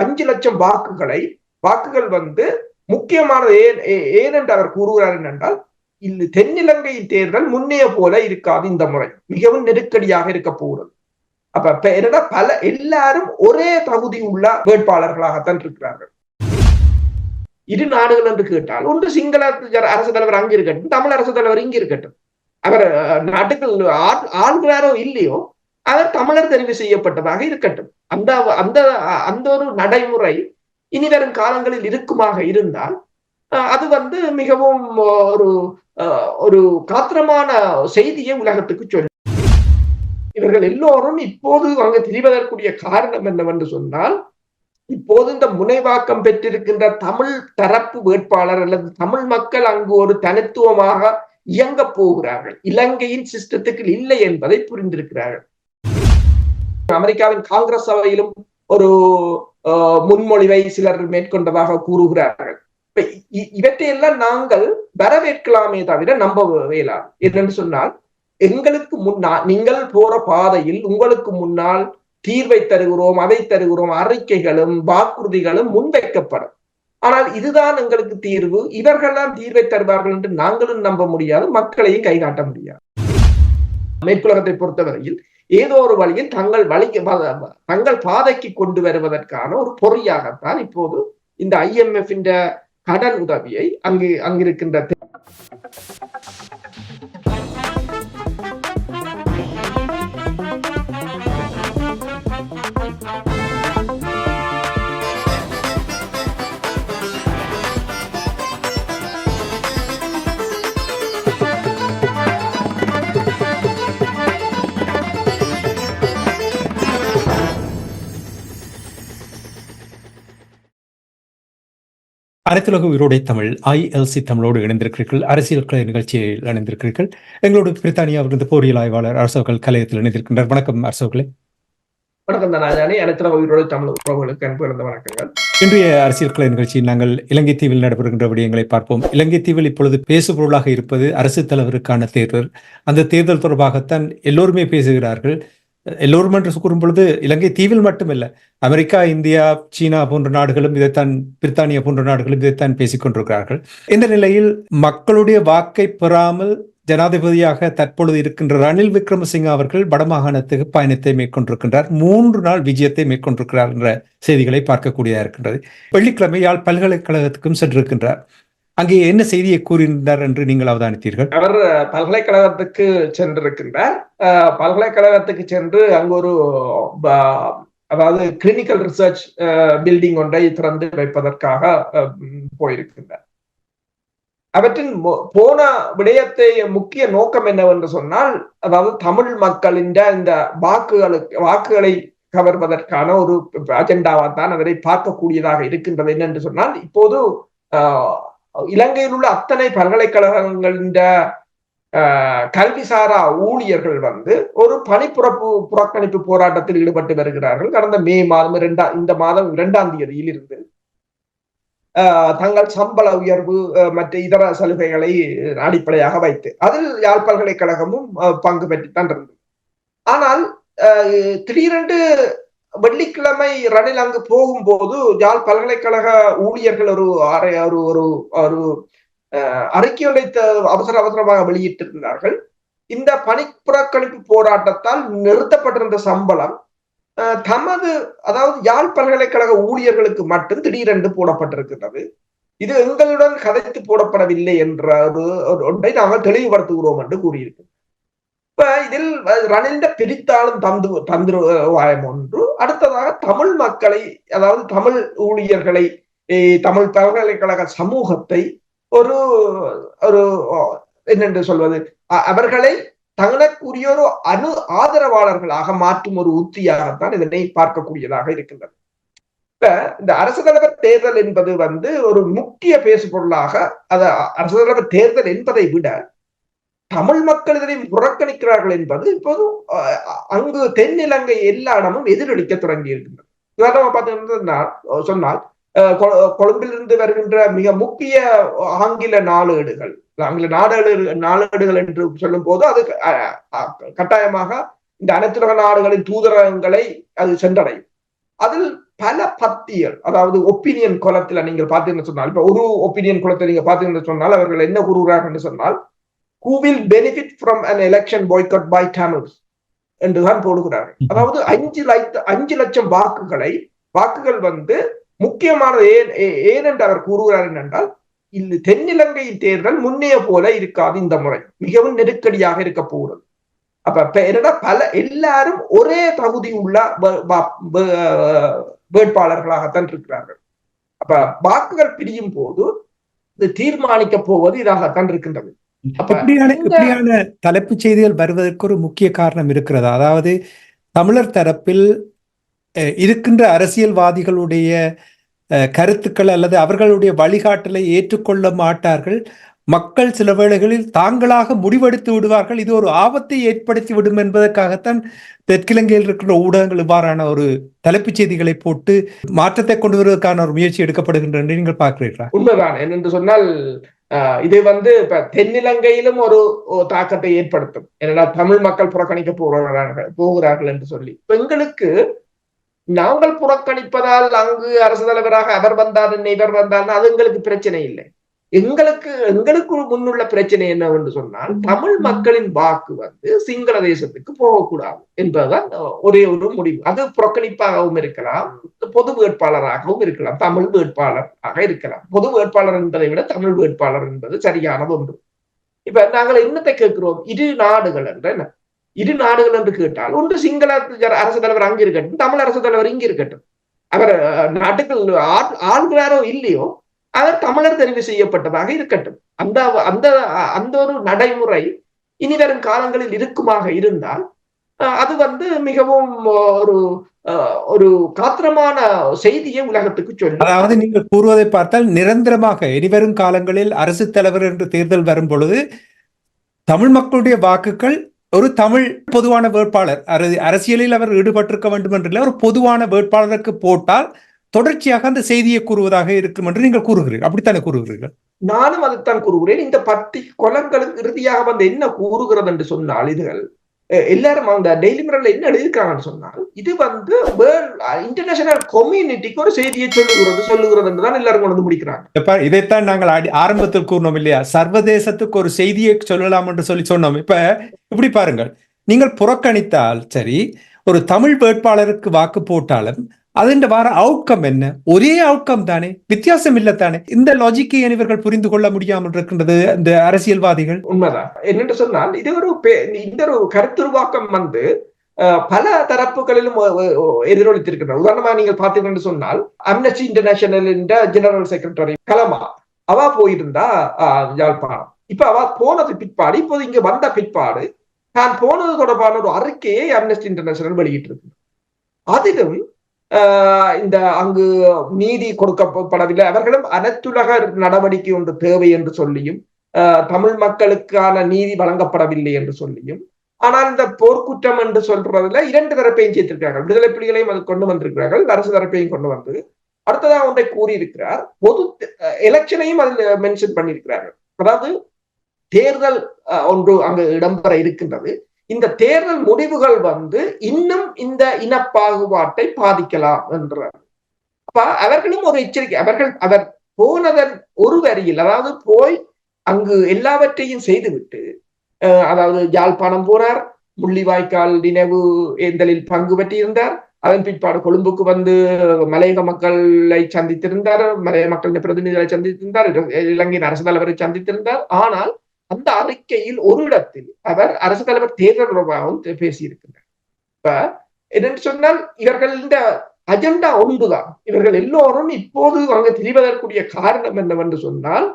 அஞ்சு லட்சம் வாக்குகளை வாக்குகள் வந்து முக்கியமானது ஏன் ஏனென்று அவர் கூறுகிறார் என்னென்றால் இந்த தென்னிலங்கையின் தேர்தல் முன்னைய போல இருக்காது இந்த முறை. மிகவும் நெருக்கடியாக இருக்க போகிறது. அப்ப என்னடா பல எல்லாரும் ஒரே தகுதி உள்ள வேட்பாளர்களாகத்தான் இருக்கிறார்கள். இரு நாடுகள் என்று கேட்டால் ஒன்று சிங்கள அரசு தலைவர் அங்க இருக்கட்டும் தமிழ் அரசு தலைவர் இங்க இருக்கட்டும் அவர் நாட்டுக்கு ஆள்கிறாரோ இல்லையோ அவர் தமிழர் தெரிவு செய்யப்பட்டதாக இருக்கட்டும். அந்த அந்த அந்த ஒரு நடைமுறை இனி வரும் காலங்களில் இருக்குமாக இருந்தால் அது வந்து மிகவும் ஒரு ஒரு காத்திரமான செய்தியை உலகத்துக்கு சொல்லு இவர்கள் எல்லோரும் இப்போது அங்கு திரிவதற்குரிய காரணம் என்னவென்று சொன்னால் இப்போது இந்த முனைவாக்கம் பெற்றிருக்கின்ற தமிழ் தரப்பு வேட்பாளர் அல்லது தமிழ் மக்கள் அங்கு ஒரு தனித்துவமாக இயங்க போகிறார்கள். இலங்கையின் சிஸ்டத்துக்கு இல்லை என்பதை புரிந்திருக்கிறார்கள். அமெரிக்காவின் காங்கிரஸ் சபையிலும் ஒரு முன்மொழிவை சிலர் மேற்கொண்டதாக கூறுகிறார்கள். இவற்றையெல்லாம் நாங்கள் வரவேற்கலாமே தவிர நம்ப வேலாம் என்னென்று சொன்னால் எங்களுக்கு முன்னால் நீங்கள் போற பாதையில் உங்களுக்கு முன்னால் தீர்வை தருகிறோம் அதை தருகிறோம் அறிக்கைகளும் வாக்குறுதிகளும் முன்வைக்கப்படும். ஆனால் இதுதான் எங்களுக்கு தீர்வு. இவர்கள்லாம் தீர்வை தருவார்கள் என்று நாங்களும் நம்ப முடியாது மக்களையும் கைகாட்ட முடியாது. மேற்குலகத்தை பொறுத்தவரையில் ஏதோ ஒரு வழியில் தங்கள் வழி தங்கள் பாதைக்கு கொண்டு வருவதற்கான ஒரு பொறியாகத்தான் இப்போது இந்த ஐஎம்எஃப் கடன் உதவியை அங்கு அங்கிருக்கின்ற அனைத்துலக உயிரோடை தமிழ் ஐஎல்சி தமிழோடு இணைந்திருக்கிறீர்கள். அரசியல் கலை நிகழ்ச்சியில் இணைந்திருக்கிறீர்கள். எங்களோடு பிரித்தானியாவிலிருந்து போரியல் ஆய்வாளர் அரசவர்கள் கலையத்தில் இணைந்திருக்கின்றார். வணக்கம் அரசவர்களே வணக்கம் தானே அனைத்துலக உயிரோடு தமிழ் உறவுகளுக்கு அன்பு இருந்த வணக்கங்கள். இன்றைய அரசியல் கலை நிகழ்ச்சியில் நாங்கள் இலங்கை தீவில் நடைபெறுகின்ற விடயங்களை பார்ப்போம். இலங்கை தீவில் இப்பொழுது பேசுபொருளாக இருப்பது அரசு தலைவருக்கான தேர்தல். அந்த தேர்தல் தொடர்பாகத்தான் எல்லோருமே பேசுகிறார்கள். எல்லோரும் என்று கூறும் பொழுது இலங்கை தீவில் மட்டுமல்ல அமெரிக்கா இந்தியா சீனா போன்ற நாடுகளும் இதைத்தான் பிரித்தானியா போன்ற நாடுகளும் இதைத்தான் பேசிக் கொண்டிருக்கிறார்கள். இந்த நிலையில் மக்களுடைய வாக்கை பெறாமல் ஜனாதிபதியாக தற்பொழுது இருக்கின்ற ரணில் விக்ரமசிங்க அவர்கள் வடமாகாணத்துக்கு பயணத்தை மேற்கொண்டிருக்கின்றார். மூன்று நாள் விஜயத்தை மேற்கொண்டிருக்கிறார் என்ற செய்திகளை பார்க்கக்கூடியதாக இருக்கின்றது. வெள்ளிக்கிழமை யாழ் பல்கலைக்கழகத்துக்கும் சென்றிருக்கின்றார். அங்கே என்ன செய்தியை கூறினார் என்று நீங்கள் அவதானித்தீர்கள்? அவர் பல்கலைக்கழகத்துக்கு சென்றிருக்கின்றார். பல்கலைக்கழகத்துக்கு சென்று அங்கு ஒரு அதாவது கிளினிக்கல் ரிசர்ச் பில்டிங் ஒன்றை திறந்து வைப்பதற்காக போயிருக்கின்றார். அவற்றின் போன விடயத்தை முக்கிய நோக்கம் என்னவென்று சொன்னால் அதாவது தமிழ் மக்களின் இந்த வாக்குகளுக்கு வாக்குகளை கவர்வதற்கான ஒரு அஜெண்டாவாக தான் அதனை பார்க்கக்கூடியதாக இருக்கின்றது என்னென்று சொன்னால் இப்போது இலங்கையில் உள்ள அத்தனை பல்கலைக்கழகங்களின் கல்விசாரா ஊழியர்கள் வந்து ஒரு பணிப்புறப்பு புறக்கணிப்பு போராட்டத்தில் ஈடுபட்டு வருகிறார்கள். கடந்த மே மாதம் இரண்டா இந்த மாதம் இரண்டாம் தேதியில் இருந்து தங்கள் சம்பள உயர்வு மற்ற இதர சலுகைகளை அடிப்படையாக வைத்து அதில் யாழ் பல்கலைக்கழகமும் பங்கு பெற்றுத்தான் இருந்தது. ஆனால் திடீரென்று வெள்ளிக்கிழமை ரணில் அங்கு போகும்போது யாழ் பல்கலைக்கழக ஊழியர்கள் ஒரு ஒரு ஒரு ஒரு அறிக்கை ஒன்றை அவசர அவசரமாக வெளியிட்டிருந்தார்கள். இந்த பணி புறக்கணிப்பு போராட்டத்தால் நிறுத்தப்பட்டிருந்த சம்பளம் தமது அதாவது யாழ் பல்கலைக்கழக ஊழியர்களுக்கு மட்டும் திடீரென்று போடப்பட்டிருக்கிறது இது எங்களுடன் கதைத்து போடப்படவில்லை என்ற ஒரு ஒன்றை நாங்கள் தெளிவுபடுத்துகிறோம் என்று கூறியிருக்கிறோம். இப்ப இதில் ரணிந்த பிரித்தாளும் தந்து தந்திரவாயம் ஒன்று. அடுத்ததாக தமிழ் மக்களை அதாவது தமிழ் ஊழியர்களை தமிழ் பல்கலைக்கழக சமூகத்தை ஒரு ஒரு என்னென்று சொல்வது அவர்களை தங்களுக்குரிய ஒரு அணு ஆதரவாளர்களாக மாற்றும் ஒரு உத்தியாகத்தான் இதனை பார்க்கக்கூடியதாக இருக்கின்றது. இப்ப இந்த அரசு தலைவர் தேர்தல் என்பது வந்து ஒரு முக்கிய பேசு பொருளாக அத அரசு தலைவர் தேர்தல் என்பதை விட தமிழ் மக்கள் இதனை புறக்கணிக்கிறார்கள் என்பது இப்போது அங்கு தென்னிலங்கை எல்லா இடமும் எதிரொலிக்க தொடங்கி இருக்கின்றது உதாரணமா பார்த்தீங்கன்னா சொன்னால் கொழும்பிலிருந்து வருகின்ற மிக முக்கிய ஆங்கில நாளேடுகள் ஆங்கில நாடேடு நாளேடுகள் என்று சொல்லும் போது அது கட்டாயமாக இந்த அனைத்துலக நாடுகளின் தூதரகங்களை அது சென்றடையும். அதில் பல பத்தியல் அதாவது ஒப்பீனியன் குளத்துல நீங்கள் பார்த்தீங்கன்னு சொன்னால் இப்ப ஒரு ஒப்பீனியன் குளத்தை நீங்க பார்த்தீங்கன்னு சொன்னால் அவர்கள் என்ன கூறுகிறார்கள் சொன்னால் who will benefit from an election boycott by Tamils என்றுதான் போடுகிறார்கள். அதாவது அஞ்சு லட்ச அஞ்சு லட்சம் வாக்குகளை வாக்குகள் வந்து முக்கியமானது ஏன் ஏனென்று அவர் கூறுகிறார் என்னென்றால் இந்த தென்னிலங்கையின் தேர்தல் முன்னைய போல இருக்காது இந்த முறை. மிகவும் நெருக்கடியாக இருக்க போகிறது. அப்ப என்னடா பல எல்லாரும் ஒரே தகுதி உள்ள வேட்பாளர்களாகத்தான் இருக்கிறார்கள். அப்ப வாக்குகள் பிரியும் போது தீர்மானிக்க போவது இதாகத்தான் இருக்கின்றது. இப்படியான இப்படியான தலைப்புச் செய்திகள் வருவதற்கு ஒரு முக்கிய காரணம் இருக்கிறதா? அதாவது தமிழர் தரப்பில் இருக்கின்ற அரசியல்வாதிகளுடைய கருத்துக்கள் அல்லது அவர்களுடைய வழிகாட்டலை ஏற்றுக்கொள்ள மாட்டார்கள். மக்கள் சில வேளைகளில் தாங்களாக முடிவெடுத்து விடுவார்கள். இது ஒரு ஆபத்தை ஏற்படுத்தி விடும் என்பதற்காகத்தான் தெற்கிலங்கையில் இருக்கிற ஊடகங்கள் இவ்வாறான ஒரு தலைப்புச் செய்திகளை போட்டு மாற்றத்தை கொண்டு வருவதற்கான ஒரு முயற்சி எடுக்கப்படுகின்ற நீங்கள் பார்க்கிறீர்களா? உண்மைதான். என்று சொன்னால் இது வந்து இப்ப தென்னிலங்கையிலும் ஒரு தாக்கத்தை ஏற்படுத்தும். என்னன்னா தமிழ் மக்கள் புறக்கணிக்க போகிறார்கள் போகிறார்கள் என்று சொல்லி. எங்களுக்கு நாங்கள் புறக்கணிப்பதால் அங்கு அரசு தலைவராக அவர் வந்தார் இவர் வந்தார் அது எங்களுக்கு பிரச்சனை இல்லை. எங்களுக்கு எங்களுக்கு முன்னுள்ள பிரச்சனை என்னவென்று சொன்னால் தமிழ் மக்களின் வாக்கு வந்து சிங்கள தேசத்துக்கு போகக்கூடாது என்பதுதான் ஒரே ஒரு முடிவு. அது புறக்கணிப்பாகவும் இருக்கலாம் பொது வேட்பாளராகவும் இருக்கலாம் தமிழ் வேட்பாளராக இருக்கலாம். பொது வேட்பாளர் என்பதை விட தமிழ் வேட்பாளர் என்பது சரியானது ஒன்று. இப்ப நாங்கள் என்னத்தை கேட்கிறோம்? இரு நாடுகள் என்ற என்ன? இரு நாடுகள் என்று கேட்டால் ஒன்று சிங்கள அரசு தலைவர் அங்கு இருக்கட்டும் தமிழ் அரசு தலைவர் இங்கு இருக்கட்டும் அவர் நாட்டுக்கு ஆள்கிறாரோ இல்லையோ அவர் தமிழர் தெரிவு செய்யப்பட்டதாக இருக்கட்டும். அந்த அந்த அந்த ஒரு நடைமுறை இனி வரும் காலங்களில் இருக்குமாக இருந்தால் அது வந்து மிகவும் ஒரு ஒரு காத்திரமான செய்தியை உலகத்துக்கு சொல்லும். அதாவது நீங்கள் கூறுவதை பார்த்தால் நிரந்தரமாக இனிவரும் காலங்களில் அரசு தலைவர் என்று தேர்தல் வரும் பொழுது தமிழ் மக்களுடைய வாக்குகள் ஒரு தமிழ் பொதுவான வேட்பாளர் அரசியலில் அவர் ஈடுபட்டிருக்க வேண்டும் என்றில்லை ஒரு பொதுவான வேட்பாளருக்கு போட்டால் தொடர்ச்சியாக அந்த செய்தியை கூறுவதாக இருக்கும் என்று நீங்கள் கூறுகிறீர்கள். அப்படித்தானே கூறுகிறீர்கள்? நானும் அதைத்தான் கூறுகிறேன். இந்த பத்தி குளங்களுக்கு இறுதியாக வந்து என்ன கூறுகிறது என்று சொன்னால் இதுகள் எல்லாரும் அந்த டெய்லி மிரர்ல என்ன எழுதியிருக்காங்கன்னு சொன்னால் இது வந்து இன்டர்நேஷனல் கம்யூனிட்டிக்கு ஒரு செய்தியை சொல்லுகிறது சொல்லுகிறது என்று தான் எல்லாரும் கொண்டு முடிக்கிறாங்க. இதைத்தான் நாங்கள் ஆரம்பத்தில் கூறினோம் இல்லையா? சர்வதேசத்துக்கு ஒரு செய்தியை சொல்லலாம் என்று சொல்லி சொன்னோம். இப்ப இப்படி பாருங்கள். நீங்கள் புறக்கணித்தால் சரி ஒரு தமிழ் வேட்பாளருக்கு வாக்கு போட்டாலும் അതിന്റെ വേറെ ഔട്ട്കം என்ன ஒரே அவுட்கம் தானே வித்தியாசம் இல்ல தானே இந்த லாஜிக்கை இவர்கள் புரிந்து கொள்ள முடியாமல் இருக்கின்றது இந்த அரசியல்வாதிகள் உண்மைதான் என்னென்று சொன்னால் இது ஒரு இந்த ஒரு கருத்துருவாக்கம் வந்து பல தரப்புகளிலும் எதிரொலித்திருக்கின்றன உதாரணமா நீங்கள் பார்த்தீங்கன்னு சொன்னால் Amnesty International general secretary Callamard அவ போயிருந்தா யாழ்ப்பாணம் இப்ப அவ போனது பிற்பாடு இப்போது இங்க வந்த பிற்பாடு தான் போனது தொடர்பான ஒரு அறிக்கையை அம்னஸ்டி இன்டர்நேஷனல் வெளியிட்டு இருக்கு அதிலும் இந்த அங்கு நீதி கொடுக்கப்படவில்லை. அவர்களும் அனைத்துலக நடவடிக்கை ஒன்று தேவை என்று சொல்லியும் தமிழ் மக்களுக்கான நீதி வழங்கப்படவில்லை என்று சொல்லியும் ஆனால் இந்த போர்க்குற்றம் என்று சொல்றதுல இரண்டு தரப்பையும் சேர்த்திருக்கிறார்கள். விடுதலை புலிகளையும் அது கொண்டு வந்திருக்கிறார்கள். அரசு தரப்பையும் கொண்டு வந்து அடுத்ததாக ஒன்றை கூறியிருக்கிறார். பொது எலெக்ஷனையும் அதில் மென்ஷன் பண்ணியிருக்கிறார்கள். அதாவது தேர்தல் ஒன்று அங்கு இடம்பெற இருக்கின்றது. இந்த தேர்தல் முடிவுகள் வந்து இன்னும் இந்த இனப்பாகுபாட்டை பாதிக்கலாம் என்றார் அப்ப அவர்களும் ஒரு எச்சரிக்கை அவர்கள் அவர் போனதன் ஒரு வரியில் அதாவது போய் அங்கு எல்லாவற்றையும் செய்துவிட்டு அதாவது யாழ்ப்பாணம் போனார் முள்ளிவாய்க்கால் நினைவு ஏந்தலில் பங்கு பெற்றிருந்தார் அதன் பிற்பாடு கொழும்புக்கு வந்து மலையக மக்களை சந்தித்திருந்தார் மலையக மக்களின் பிரதிநிதிகளை சந்தித்திருந்தார் இலங்கையின் அரசு தலைவரை சந்தித்திருந்தார். ஆனால் அந்த அறிக்கையில் ஒரு இடத்தில் அவர் அரசு தலைவர் தேர்தல் தொடர்பாகவும் பேசியிருக்கிறார் இப்ப என்னென்று சொன்னால் இவர்கள் இந்த அஜெண்டா ஒன்றுதான். இவர்கள் எல்லோரும் இப்போது அவங்க திரிவதற்குரிய காரணம் என்னவென்று சொன்னால்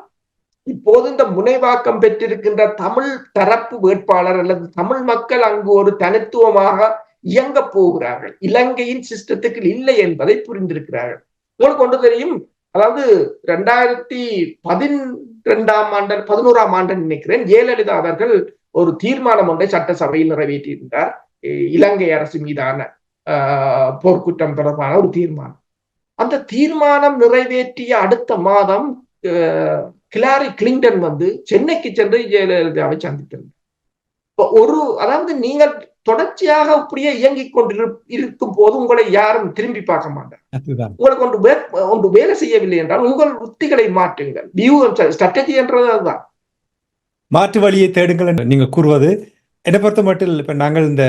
இப்போது இந்த முனைவாக்கம் பெற்றிருக்கின்ற தமிழ் தரப்பு வேட்பாளர் அல்லது தமிழ் மக்கள் அங்கு ஒரு தனித்துவமாக இயங்க போகிறார்கள். இலங்கையின் சிஸ்டத்துக்கு இல்லை என்பதை புரிந்திருக்கிறார்கள். உங்களுக்கு ஒன்று தெரியும் அதாவது ரெண்டாயிரத்தி பதினெண்டாம் ஆண்டு பதினோராம் ஆண்டு நினைக்கிறேன் ஜெயலலிதா அவர்கள் ஒரு தீர்மானம் ஒன்றை சட்டசபையில் நிறைவேற்றியிருந்தார். இலங்கை அரசு மீதான போர்க்குற்றம் தொடர்பான ஒரு தீர்மானம். அந்த தீர்மானம் நிறைவேற்றிய அடுத்த மாதம் கிளாரி கிளிங்டன் வந்து சென்னைக்கு சென்று ஜெயலலிதாவை சந்தித்திருந்தார். ஒரு அதாவது நீங்கள் தொடர்ச்சியாக அப்படியே இயங்கிக் கொண்டு இருக்கும் போது உங்களை யாரும் திரும்பி பார்க்க மாட்டார். உங்களுக்கு ஒன்று ஒன்று வேலை செய்யவில்லை என்றால் உங்கள் உத்திகளை மாற்றுங்கள். வியூகம் ஸ்ட்ராட்டஜி என்றது அதுதான். மாற்று வழியை தேடுங்கள் என்று நீங்க கூறுவது என்னை பொறுத்த மட்டும் இப்ப நாங்கள் இந்த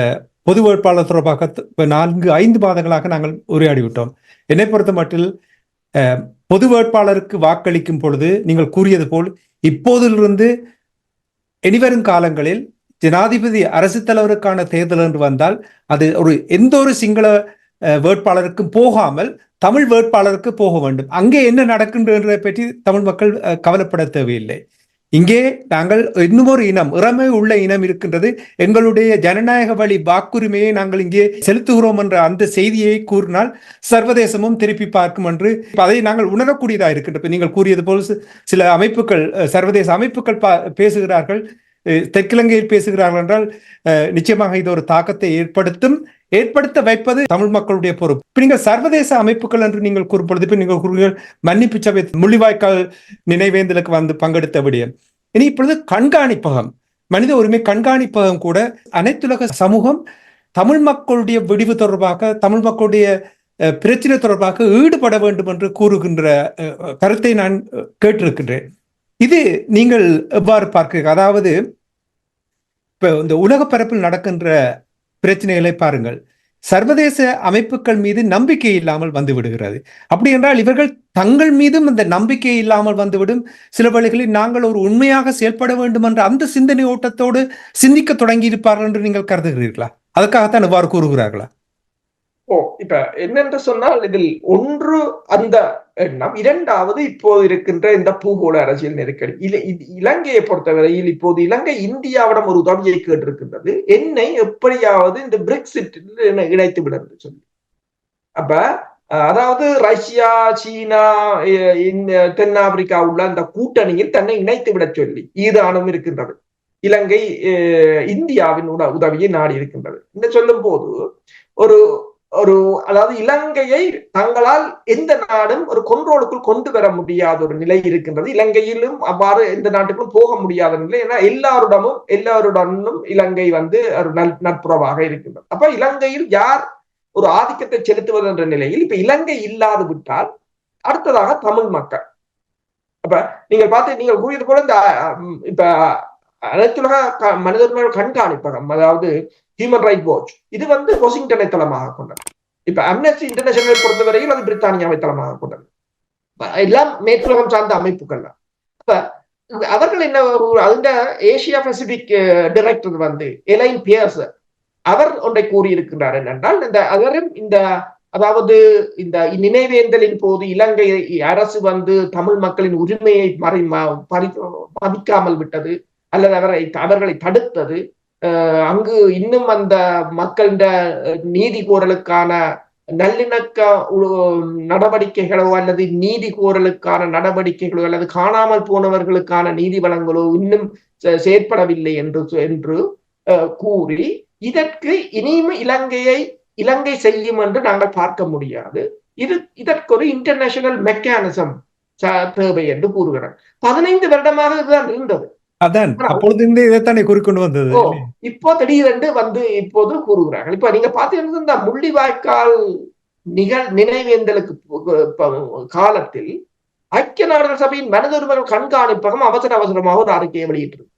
பொது வேட்பாளர் தொடர்பாக இப்ப நான்கு ஐந்து மாதங்களாக நாங்கள் உரையாடி விட்டோம். என்னை பொறுத்த மட்டில் பொது வேட்பாளருக்கு வாக்களிக்கும் பொழுது நீங்கள் கூறியது போல் இப்போதிலிருந்து இனிவரும் காலங்களில் ஜனாதிபதி அரசு தலைவருக்கான தேர்தல் என்று வந்தால் அது ஒரு எந்த ஒரு சிங்கள அஹ், வேட்பாளருக்கும் போகாமல் தமிழ் வேட்பாளருக்கு போக வேண்டும். அங்கே என்ன நடக்கின்றதை பற்றி தமிழ் மக்கள் கவலைப்பட தேவையில்லை. இங்கே நாங்கள் இன்னும் ஒரு இனம் இறமை உள்ள இனம் இருக்கின்றது. எங்களுடைய ஜனநாயக வழி வாக்குரிமையை நாங்கள் இங்கே செலுத்துகிறோம் என்ற அந்த செய்தியை கூறினால் சர்வதேசமும் திருப்பி பார்க்கும் என்று அதை நாங்கள் உணரக்கூடியதாக இருக்கின்றது. நீங்கள் கூறியது போல் சில அமைப்புகள் அஹ், சர்வதேச அமைப்புகள் பா- பேசுகிறார்கள். தெற்கிலங்கையில் பேசுகிறார்கள் என்றால் அஹ், நிச்சயமாக இது ஒரு தாக்கத்தை ஏற்படுத்தும் ஏற்படுத்த வைப்பது தமிழ் மக்களுடைய பொறுப்பு. நீங்கள் சர்வதேச அமைப்புகள் என்று நீங்கள் கூறும்பொழுது இப்ப நீங்கள் கூறுங்கள் மன்னிப்பு சபை முள்ளிவாய்க்கால் நினைவேந்தலுக்கு வந்து பங்கெடுத்த விடயம். இனி இப்பொழுது கண்காணிப்பகம் மனித உரிமை கண்காணிப்பகம் கூட அனைத்துலக சமூகம் தமிழ் மக்களுடைய விடிவு தொடர்பாக தமிழ் மக்களுடைய அஹ், பிரச்சனை தொடர்பாக ஈடுபட வேண்டும் என்று கூறுகின்ற அஹ், கருத்தை நான் கேட்டிருக்கின்றேன். இது நீங்கள் எவ்வாறு பார்க்கிறீர்கள்? அதாவது இப்போ இந்த உலக பரப்பில் நடக்கின்ற பிரச்சனைகளை பாருங்கள். சர்வதேச அமைப்புகள் மீது நம்பிக்கை இல்லாமல் வந்து விடுகிறது. அப்படி என்றால் இவர்கள் தங்கள் மீதும் இந்த நம்பிக்கை இல்லாமல் வந்துவிடும் சில வேளைகளில் நாங்கள் ஒரு உண்மையாக செயல்பட வேண்டும் என்ற அந்த சிந்தனை ஓட்டத்தோடு சிந்திக்க தொடங்கி இருப்பார்கள் என்று நீங்கள் கருதுகிறீர்களா? அதுக்காகத்தான் இவ்வாறு கூறுகிறார்களா? ஓ இப்ப என்னென்று சொன்னால் இதில் ஒன்று அந்த எண்ணம் இரண்டாவது இப்போது இருக்கின்ற இந்த பூகோள அரசியல் நெருக்கடி. இல- இ- இலங்கையை பொறுத்தவரையில் இப்போது இலங்கை இந்தியாவிடம் ஒரு உதவியை கேட்டிருக்கின்றது. என்னை எப்படியாவது இந்த பிரெக்சிட் இணைத்து விட சொல்லி. அப்ப அஹ், அதாவது ரஷ்யா சீனா அஹ், இந்த தென்னாப்பிரிக்கா உள்ள அந்த கூட்டணியில் தன்னை இணைத்து விட சொல்லி ஈரானும் இருக்கின்றது. இலங்கை அஹ், இந்தியாவின் உதவியை நாடி இருக்கின்றது. என்று சொல்லும் போது ஒரு ஒரு அதாவது இலங்கையை தங்களால் எந்த நாடும் ஒரு கொன்றோலுக்குள் கொண்டு வர முடியாத ஒரு நிலை இருக்கின்றது. இலங்கையிலும் அவ்வாறு எந்த நாட்டுக்கும் போக முடியாத நிலை. ஏன்னா எல்லாருடமும் எல்லாருடனும் இலங்கை வந்து ஒரு நல் நட்புறவாக இருக்கின்றது. அப்ப இலங்கையில் யார் ஒரு ஆதிக்கத்தை செலுத்துவது என்ற நிலையில் இப்ப இலங்கை இல்லாது விட்டால் அடுத்ததாக தமிழ் மக்கள். அப்ப நீங்கள் பார்த்து நீங்கள் கூறியது போல இந்த இப்ப அனைத்துலக க- கண்காணிப்பகம் அதாவது ஹியூமன் ரைட் வாட்ச் இது வந்து வாஷிங்டனை தளமாக கொண்டது. இப்ப அம்னஸ்டி இன்டர்நேஷனலை பொறுத்தவரையில் அது பிரித்தானியாவை தளமாக கொண்டது. எல்லாம் மேற்குலகம் சார்ந்த அமைப்புகள் தான். அவர்கள் என்ன அந்த ஏசியா பசிபிக் டைரக்டர் வந்து எலைன் பியர்ஸ் அவர் ஒன்றை கூறியிருக்கின்றார் என்னென்றால் இந்த அவரும் இந்த அதாவது இந்த நினைவேந்தலின் போது இலங்கை அரசு வந்து தமிழ் மக்களின் உரிமையை மறை ம- மதிக்காமல் விட்டது அல்லது அவரை அவர்களை தடுத்தது அங்கு இன்னும் அந்த மக்களிட நீதி கோரலுக்கான நல்லிணக்க நடவடிக்கைகளோ அல்லது நீதி கோரலுக்கான நடவடிக்கைகளோ அல்லது காணாமல் போனவர்களுக்கான நீதி வழங்கலோ இன்னும் செயற்படவில்லை என்று என்று அஹ், கூறி இதற்கு இனியும் இலங்கையை இலங்கை செய்யும் என்று நாங்கள் பார்க்க முடியாது. இது இதற்கு ஒரு இன்டர்நேஷனல் மெக்கானிசம் தேவை என்று கூறுகிறார் பதினைந்து வருடமாக இதுதான் இருந்தது. அதான் அப்பொழுது இருந்து இதைத்தானே குறிக்கொண்டு வந்தது. இப்போ திடீரென்று வந்து இப்போது கூறுகிறார்கள். இப்ப நீங்க பாத்தீங்கன்னா இந்த முள்ளிவாய்க்கால் நிகழ் நினைவேந்தலுக்கு காலத்தில் ஐக்கிய நாடுகள் சபையின் மனித உரிமைகள் கண்காணிப்பகம் அவசர அவசரமாக ஒரு அறிக்கையை வெளியிட்டிருக்கு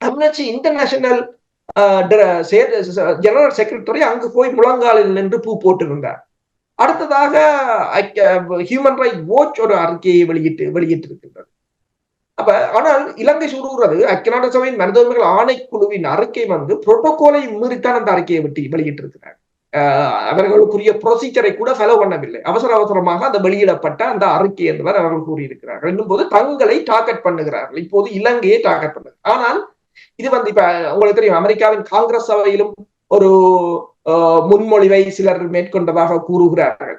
அம்னஸ்டி இன்டர்நேஷனல் ஜெனரல் செக்ரட்டரி அங்கு போய் முழங்காலில் நின்று பூ போட்டிருந்தார். அடுத்ததாக ஹியூமன் ரைட் வாட்ச் ஒரு அறிக்கையை வெளியிட்டு வெளியிட்டிருக்கின்றது. அப்ப ஆனால் இலங்கை சூடுகிறது ஐக்கிய நாடு சபையின் மனித உரிமைகள் ஆணைக்குழுவின் அறிக்கை வந்து புரோட்டோகோலை மீறித்தான் அந்த அறிக்கையை வெட்டி வெளியிட்டு இருக்கிறார் அவர்களுக்குரிய ப்ரொசீஜரை கூட ஃபாலோ பண்ணவில்லை. அவசர அவசரமாக அந்த வெளியிடப்பட்ட அந்த அறிக்கை என்பவர் அவர்கள் கூறியிருக்கிறார்கள். என்னும் போது தங்களை டார்கெட் பண்ணுகிறார்கள். இப்போது இலங்கையை டார்கெட் பண்ணு ஆனால் இது வந்து இப்ப உங்களுக்கு தெரியும் அமெரிக்காவின் காங்கிரஸ் சபையிலும் ஒரு முன்மொழிவை சிலர் மேற்கொண்டதாக கூறுகிறார்கள்.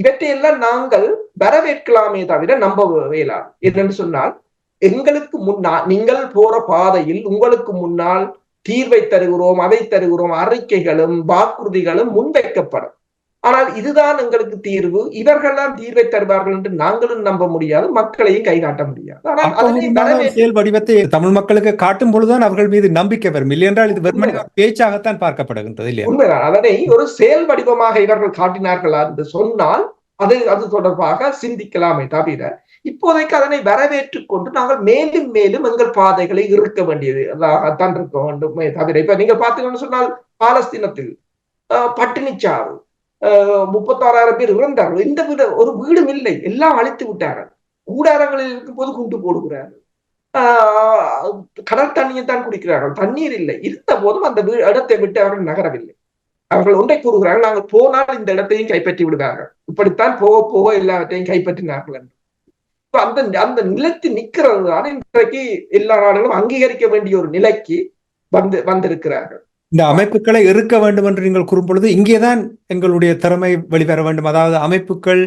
இவற்றையெல்லாம் நாங்கள் வரவேற்கலாமே தவிர நம்ப வேலாம் என்னன்னு சொன்னால் எங்களுக்கு முன்னால் நீங்கள் போற பாதையில் உங்களுக்கு முன்னால் தீர்வை தருகிறோம் அதை தருகிறோம் அறிக்கைகளும் வாக்குறுதிகளும் முன்வைக்கப்படும். ஆனால் இதுதான் எங்களுக்கு தீர்வு. இவர்கள் தான் தீர்வை தருவார்கள் என்று நாங்களும் நம்ப முடியாது. மக்களையும் கை காட்ட முடியாது. ஆனால் செயல் வடிவத்தை தமிழ் மக்களுக்கு காட்டும் பொழுதுதான் அவர்கள் மீது நம்பிக்கை வரும். இல்லை என்றால் இது வெறுமனே பேச்சாகத்தான் பார்க்கப்படுகின்றது இல்லையா? உண்மைதான். அதனை ஒரு செயல் வடிவமாக இவர்கள் காட்டினார்களா என்று சொன்னால் அது அது தொடர்பாக சிந்திக்கலாமே தவிர இப்போதைக்கு அதனை வரவேற்றுக் கொண்டு நாங்கள் மேலும் மேலும் எங்கள் பாதைகளை இருக்க வேண்டியது தான் இருக்க வேண்டுமே தவிர இப்ப நீங்க பார்த்தீங்கன்னு சொன்னால் பாலஸ்தீனத்தில் பட்டினிச்சாவு ஆஹ், முப்பத்தாறாயிரம் பேர் இறந்தார்கள். இந்த வீடு ஒரு வீடும் இல்லை. எல்லாம் அழித்து விட்டார்கள். கூடாரங்களில் இருக்கும் போது குண்டு போடுகிறார்கள் ஆஹ், கடல் தண்ணியை தான் குடிக்கிறார்கள். தண்ணீர் இல்லை. இருந்த போதும் அந்த இடத்தை விட்டு அவர்கள் நகரவில்லை. அவர்கள் ஒன்றை கூறுகிறார்கள் நாங்கள் போனால் இந்த இடத்தையும் கைப்பற்றி விடுவார்கள். இப்படித்தான் போக போக எல்லாவற்றையும் கைப்பற்றினார்கள் என்று. அந்த அந்த நிலத்து நிற்கிறது தான் இன்றைக்கு எல்லா நாடுகளும் அங்கீகரிக்க வேண்டிய ஒரு நிலைக்கு வந்து வந்திருக்கிறார்கள். இந்த அமைப்புகளை இருக்க வேண்டும் என்று நீங்கள் கூறும் பொழுது இங்கேதான் எங்களுடைய திறமை வெளிவர வேண்டும். அதாவது அமைப்புகள்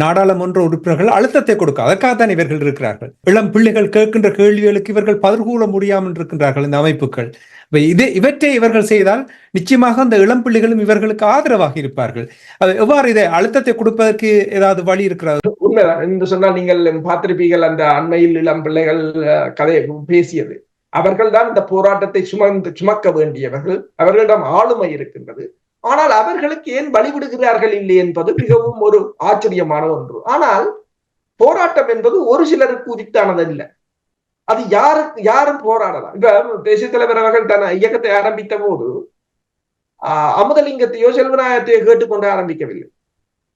நாடாளுமன்ற உறுப்பினர்கள் அழுத்தத்தை கொடுக்க அதற்காகத்தான் இவர்கள் இருக்கிறார்கள். இளம் பிள்ளைகள் கேட்கின்ற கேள்விகளுக்கு இவர்கள் பதிர்கூற முடியாமல் இருக்கின்றார்கள் இந்த அமைப்புகள் இது இவற்றை இவர்கள் செய்தால் நிச்சயமாக அந்த இளம் பிள்ளைகளும் இவர்களுக்கு ஆதரவாக இருப்பார்கள். அது எவ்வாறு இதை அழுத்தத்தை கொடுப்பதற்கு ஏதாவது வழி இருக்கிறது? உண்மைதான். என்று சொன்னால் நீங்கள் பார்த்திருப்பீர்கள் அந்த அண்மையில் இளம் பிள்ளைகள் கதையை கதை பேசியது. அவர்கள் தான் இந்த போராட்டத்தை சுமந்து சுமக்க வேண்டியவர்கள் அவர்களிடம் ஆளுமை இருக்கின்றது. ஆனால் அவர்களுக்கு ஏன் வழிவிடுகிறார்கள் இல்லை என்பது மிகவும் ஒரு ஆச்சரியமான ஒன்று. ஆனால் போராட்டம் என்பது ஒரு சிலருக்கு உரித்தானது அது யாருக்கு யாரும் போராடலாம். இப்ப தேசிய தலைவர் அவர்கள் தன் இயக்கத்தை ஆரம்பித்த போது ஆஹ் அமுதலிங்கத்தையோ செல்வநாயகத்தையோ கேட்டுக்கொண்டு ஆரம்பிக்கவில்லை.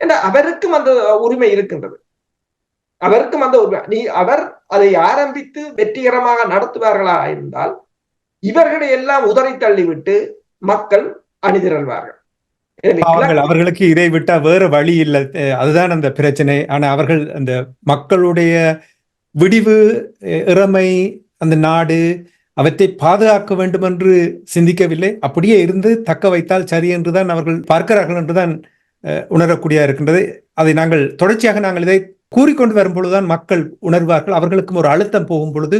ஏன்னா அவருக்கும் அந்த உரிமை இருக்கின்றது. அவருக்கும் அந்த உரிமை நீ அவர் அதை ஆரம்பித்து வெற்றிகரமாக நடத்துவார்களா இருந்தால் இவர்களை எல்லாம் உதறி தள்ளிவிட்டு மக்கள் அணிதிரள்வார்கள். அவர்கள் அவர்களுக்கு இதை விட்டா வேற வழி இல்லை. அதுதான் அந்த பிரச்சனை. ஆனா அவர்கள் அந்த மக்களுடைய விடிவு இறமை அந்த நாடு அவற்றை பாதுகாக்க வேண்டும் என்று சிந்திக்கவில்லை. அப்படியே இருந்து தக்க வைத்தால் சரி என்றுதான் அவர்கள் பார்க்கிறார்கள் என்றுதான் அஹ், உணரக்கூடிய இருக்கின்றது. அதை நாங்கள் தொடர்ச்சியாக நாங்கள் இதை கூறிக்கொண்டு வரும் பொழுதுதான் மக்கள் உணர்வார்கள். அவர்களுக்கும் ஒரு அழுத்தம் போகும் பொழுது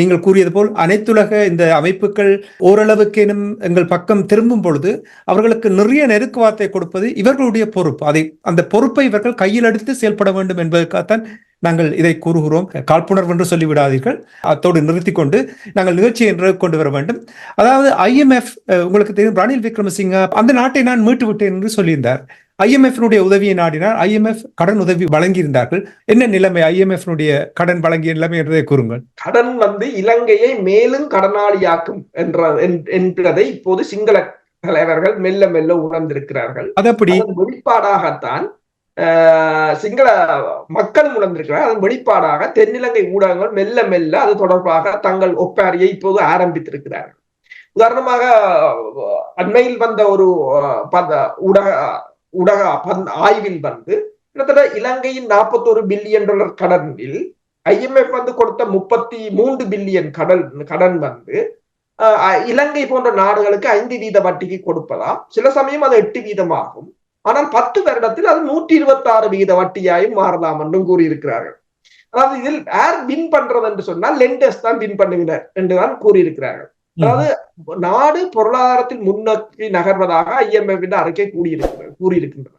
நீங்கள் கூறியது போல் அனைத்துலக இந்த அமைப்புகள் ஓரளவுக்கேனும் எங்கள் பக்கம் திரும்பும் பொழுது அவர்களுக்கு நிறைய நெருக்குவார்த்தை கொடுப்பது இவர்களுடைய பொறுப்பு. அதை அந்த பொறுப்பை இவர்கள் கையில் எடுத்து செயல்பட வேண்டும் என்பதற்காகத்தான் நாங்கள் இதை கூறுகிறோம். காழ்ப்புணர்வு என்று சொல்லிவிடாதீர்கள். அத்தோடு நிறுத்திக் கொண்டு நாங்கள் நிகழ்ச்சியை நிறைவு கொண்டு வர வேண்டும். அதாவது ஐஎம்எஃப் உங்களுக்கு தெரியும் ரணில் விக்ரமசிங்க அந்த நாட்டை நான் மீட்டு விட்டேன் என்று சொல்லியிருந்தார். IMF னுடைய உதவியை நாடினார். ஐஎம்எஃப் கடன் உதவி வழங்கியிருந்தார்கள். என்ன நிலைமை? IMF னுடைய கடன் வழங்கிய நிலைமை என்றதை கூறுங்கள். கடன் வந்து இலங்கையை மேலும் கடனாளியாக்கும் என்ற என்- என்பதை இப்போது சிங்கள தலைவர்கள் மெல்ல மெல்ல உணர்ந்திருக்கிறார்கள். அது அப்படி அதன் வெளிப்பாடாகத்தான் சிங்கள மக்கள் உணர்ந்திருக்கிறார் அதன் வெளிப்பாடாக தென்னிலங்கை ஊடகங்கள் மெல்ல மெல்ல அது தொடர்பாக தங்கள் ஒப்பாரியை இப்போது ஆரம்பித்திருக்கிறார்கள். உதாரணமாக அண்மையில் வந்த ஒரு ஊடக உலக பந் ஆய்வில் வந்து கிட்டத்தட்ட இலங்கையின் நாற்பத்தோரு பில்லியன் டாலர் கடனில் ஐஎம்எஃப் வந்து கொடுத்த முப்பத்தி மூன்று பில்லியன் கடல் கடன் வந்து இலங்கை போன்ற நாடுகளுக்கு ஐந்து வீத வட்டிக்கு கொடுப்பதாம் சில சமயம் அது எட்டு வீதமாகும். ஆனால் பத்து வருடத்தில் அது நூற்றி இருபத்தி ஆறு வீத வட்டியாயும் மாறலாம் என்றும் கூறியிருக்கிறார்கள். அதாவது இதில் யார் வின் பண்றது என்று சொன்னால் லெண்டர்ஸ் தான் வின் பண்ணுகிறார் என்றுதான் கூறியிருக்கிறார்கள். அதாவது நாடு பொருளாதாரத்தில் முன்னோக்கி நகர்வதாக ஐஎம்எஃப் அறிக்கை கூடியிருக்கிறது கூறியிருக்கின்றன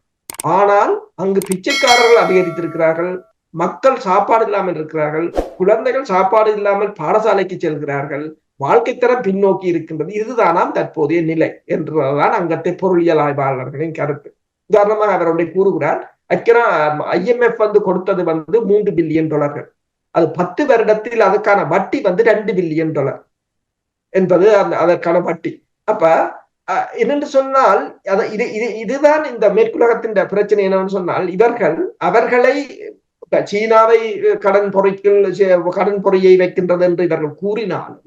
ஆனால் அங்கு பிச்சைக்காரர்கள் அதிகரித்திருக்கிறார்கள் மக்கள் சாப்பாடு இல்லாமல் இருக்கிறார்கள் குழந்தைகள் சாப்பாடு இல்லாமல் பாடசாலைக்கு செல்கிறார்கள் வாழ்க்கை தரம் பின்னோக்கி இருக்கின்றது. இதுதானாம் தற்போதைய நிலை என்றுதான் அங்கத்தை பொருளியல் ஆய்வாளர்களின் கருத்து. உதாரணமாக அவர் ஒன்றை கூறுகிறார் ஐக்கிய ஐஎம்எஃப் வந்து கொடுத்தது வந்து மூன்று பில்லியன் டாலர்கள். அது பத்து வருடத்தில் அதுக்கான வட்டி வந்து ரெண்டு பில்லியன் டாலர். என்பது அதற்கான வட்டி. அப்ப அஹ், என்னென்று சொன்னால் இது இது இதுதான் இந்த மேற்குலகத்தின் பிரச்சனை என்னன்னு சொன்னால் இவர்கள் அவர்களை சீனாவை கடன் பொறிக்குள் கடன் பொறியை வைக்கின்றது என்று இவர்கள் கூறினாலும்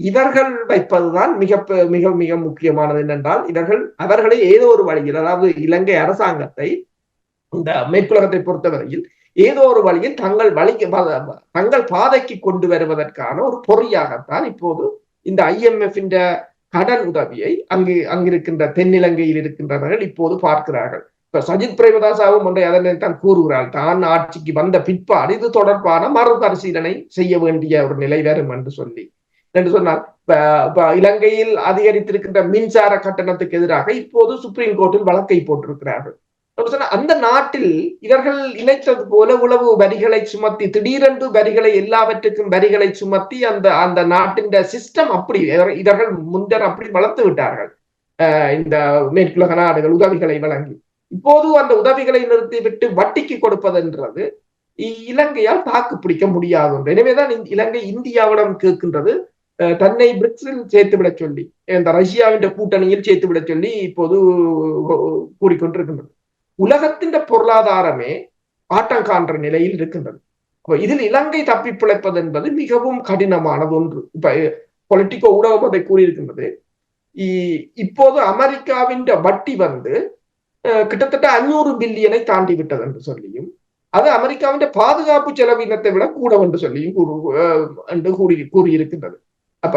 இவர்கள் வைப்பதுதான் மிக மிக மிக முக்கியமானது என்னென்றால் இவர்கள் அவர்களை ஏதோ ஒரு வழியில் அதாவது இலங்கை அரசாங்கத்தை இந்த மேற்குலகத்தை பொறுத்தவரையில் ஏதோ ஒரு வழியில் தங்கள் வழி தங்கள் பாதைக்கு கொண்டு வருவதற்கான ஒரு பொறியாகத்தான் இப்போது இந்த ஐஎம்எஃப் கடன் உதவியை அங்கு அங்கிருக்கின்ற தென்னிலங்கையில் இருக்கின்றவர்கள் இப்போது பார்க்கிறார்கள். இப்ப சஜித் பிரேமதாசாவும் ஒன்றை அதனை தான் கூறுகிறார் தான் ஆட்சிக்கு வந்த பிற்பாடு இது தொடர்பான மறுபரிசீலனை செய்ய வேண்டிய ஒரு நிலை வரும் என்று சொல்லி. என்று சொன்னால் இப்ப இலங்கையில் அதிகரித்திருக்கின்ற மின்சார கட்டணத்துக்கு எதிராக இப்போது சுப்ரீம் கோர்ட்டில் வழக்கை போட்டிருக்கிறார்கள். அந்த நாட்டில் இவர்கள் இணைத்தது போல உளவு வரிகளை சுமத்தி திடீரென்று வரிகளை எல்லாவற்றுக்கும் வரிகளை சுமத்தி அந்த அந்த நாட்டின் சிஸ்டம் அப்படி இவர்கள் முன்னர் அப்படி வளர்த்து விட்டார்கள். இந்த மேற்குலக நாடுகள் உதவிகளை வழங்கி. இப்போது அந்த உதவிகளை நிறுத்திவிட்டு வட்டிக்கு கொடுப்பதென்றது இலங்கையால் தாக்கு பிடிக்க முடியாது எனவேதான் இலங்கை இந்தியாவிடம் கேட்கின்றது. அஹ் தன்னை பிரிக்ஸில் சேர்த்து விட சொல்லி இந்த ரஷ்யாவின் கூட்டணியில் சேர்த்து விட சொல்லி இப்போது கூறிக்கொண்டிருக்கின்றது. உலகத்தின் பொருளாதாரமே ஆட்டம் காண்ற நிலையில் இருக்கின்றது. அப்ப இதில் இலங்கை தப்பி பிழைப்பது என்பது மிகவும் கடினமானது ஒன்று. இப்ப பொலிட்டிகோ ஊடகம் அதை கூறியிருக்கின்றது. இப்போது அமெரிக்காவின் வட்டி வந்து அஹ், கிட்டத்தட்ட அஞ்சூறு பில்லியனை தாண்டி விட்டது என்று சொல்லியும் அது அமெரிக்காவின் பாதுகாப்பு செலவினத்தை விட கூட என்று சொல்லியும் கூறு என்று கூறி கூறியிருக்கின்றது. அப்ப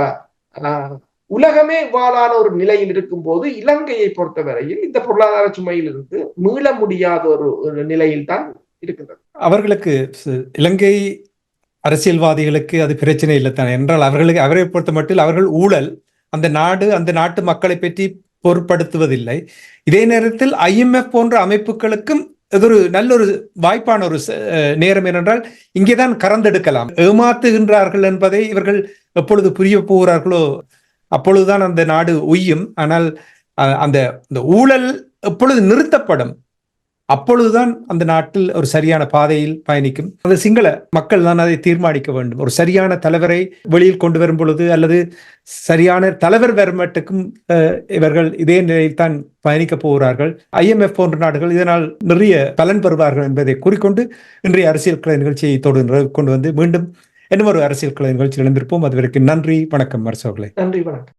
அஹ், உலகமே இவ்வாறான ஒரு நிலையில் இருக்கும் போது இலங்கையை பொறுத்தவரையில் இந்த பொருளாதார சுமையிலிருந்து மீள முடியாத ஒரு ஒரு நிலையில் தான் இருக்கின்றது. அவர்களுக்கு இலங்கை அரசியல்வாதிகளுக்கு அது பிரச்சனை இல்லை தானே. என்றால் அவர்களுக்கு அவரை பொறுத்த மட்டில் அவர்கள் ஊழல் அந்த நாடு அந்த நாட்டு மக்களை பற்றி பொருட்படுத்துவதில்லை. இதே நேரத்தில் ஐஎம்எஃப் போன்ற அமைப்புகளுக்கும் இது ஒரு நல்ல ஒரு வாய்ப்பான ஒரு அஹ் நேரம் ஏனென்றால் இங்கேதான் கறந்தெடுக்கலாம். ஏமாத்துகின்றார்கள் என்பதை இவர்கள் எப்பொழுது புரிய போகிறார்களோ அப்பொழுதுதான் அந்த நாடு உய்யும். ஆனால் அஹ், அந்த இந்த ஊழல் எப்பொழுது நிறுத்தப்படும்? அப்பொழுதுதான் அந்த நாட்டில் ஒரு சரியான பாதையில் பயணிக்கும். அந்த சிங்கள மக்கள் தான் அதை தீர்மானிக்க வேண்டும். ஒரு சரியான தலைவரை வெளியில் கொண்டு வரும் பொழுது அல்லது சரியான தலைவர் வரமட்டுக்கும் அஹ், இவர்கள் இதே நிலையில் தான் பயணிக்க போகிறார்கள் ஐஎம்எஃப் போன்ற நாடுகள் இதனால் நிறைய பலன் பெறுவார்கள் என்பதை கூறிக்கொண்டு இன்றைய அரசியல் கலை நிகழ்ச்சியை தொடர்ந்து கொண்டு வந்து மீண்டும் இன்னும் ஒரு அரசியல் கலை நிகழ்ச்சியில் இணைந்திருப்போம். அதுவரைக்கும் நன்றி வணக்கம் அரசோர்களே நன்றி வணக்கம்.